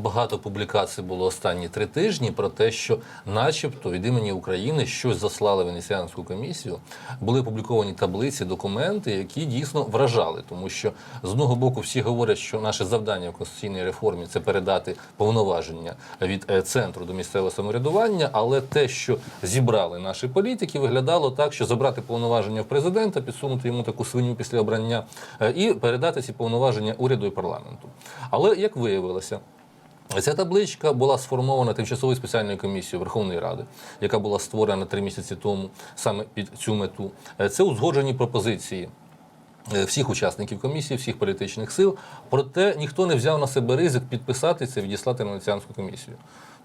багато публікацій було останні три тижні про те, що, начебто, від імені України щось заслали Венеціанську комісію. Були опубліковані таблиці, документи, які дійсно вражали, тому що з одного боку всі говорять, що наше завдання в конституційній реформі це передати повноваження від е, центру до місцевого самоврядування, але те, що зібрали наші політики, виглядало так, що забрати повноваження в президента, підсунути йому таку свиню після обрання е, і передати ці повноваження уряду і парламенту. Але як виявилося. Ця табличка була сформована тимчасовою спеціальною комісією Верховної Ради, яка була створена три місяці тому саме під цю мету. Е, Це узгоджені пропозиції е, всіх учасників комісії, всіх політичних сил. Проте ніхто не взяв на себе ризик підписати це, відіслати на національну комісію.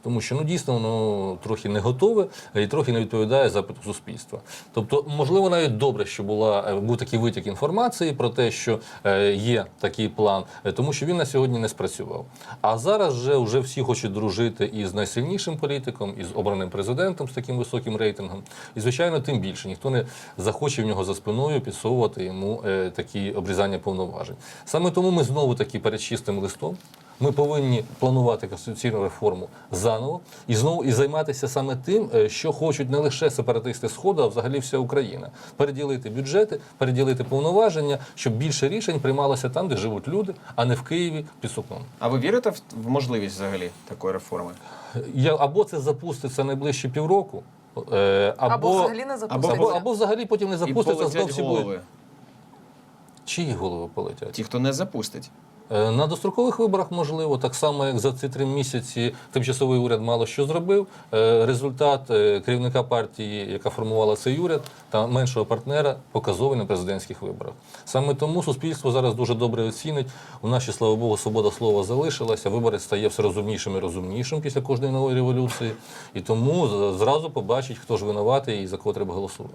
Тому що ну дійсно воно трохи не готове і трохи не відповідає запиту суспільства. Тобто, можливо, навіть добре, що була е, був такий витік інформації про те, що е, є такий план, е, тому що він на сьогодні не спрацював. А зараз вже, вже всі хочуть дружити із найсильнішим політиком, із обраним президентом з таким високим рейтингом. І звичайно, тим більше ніхто не захоче в нього за спиною підсовувати йому такі обрізання повноважень. Саме тому ми знову таки перед чистим листом. Ми повинні планувати конституційну реформу заново і знову і займатися саме тим, е, що хочуть не лише сепаратисти Сходу, а взагалі вся Україна. Переділити бюджети, переділити повноваження, щоб більше рішень приймалося там, де живуть люди, а не в Києві під сукном. А ви вірите в, можливість взагалі такої реформи? Я або це запуститься найближчі півроку, е, або, Або взагалі не запуститься. або, або взагалі потім не запуститься, знов полетять всі голови. будуть. Чиї голови полетять? Ті, хто не запустить. Е, На дострокових виборах можливо, так само як за ці три місяці тимчасовий уряд мало що зробив. Е, Результат е, керівника партії, яка формувала цей уряд, та меншого партнера показовий на президентських виборах. Саме тому суспільство зараз дуже добре оцінить. У нас слава Богу, свобода слова залишилася. Виборець стає все розумнішим і розумнішим після кожної нової революції. І тому зразу побачить, хто ж винуватий і за кого треба голосувати.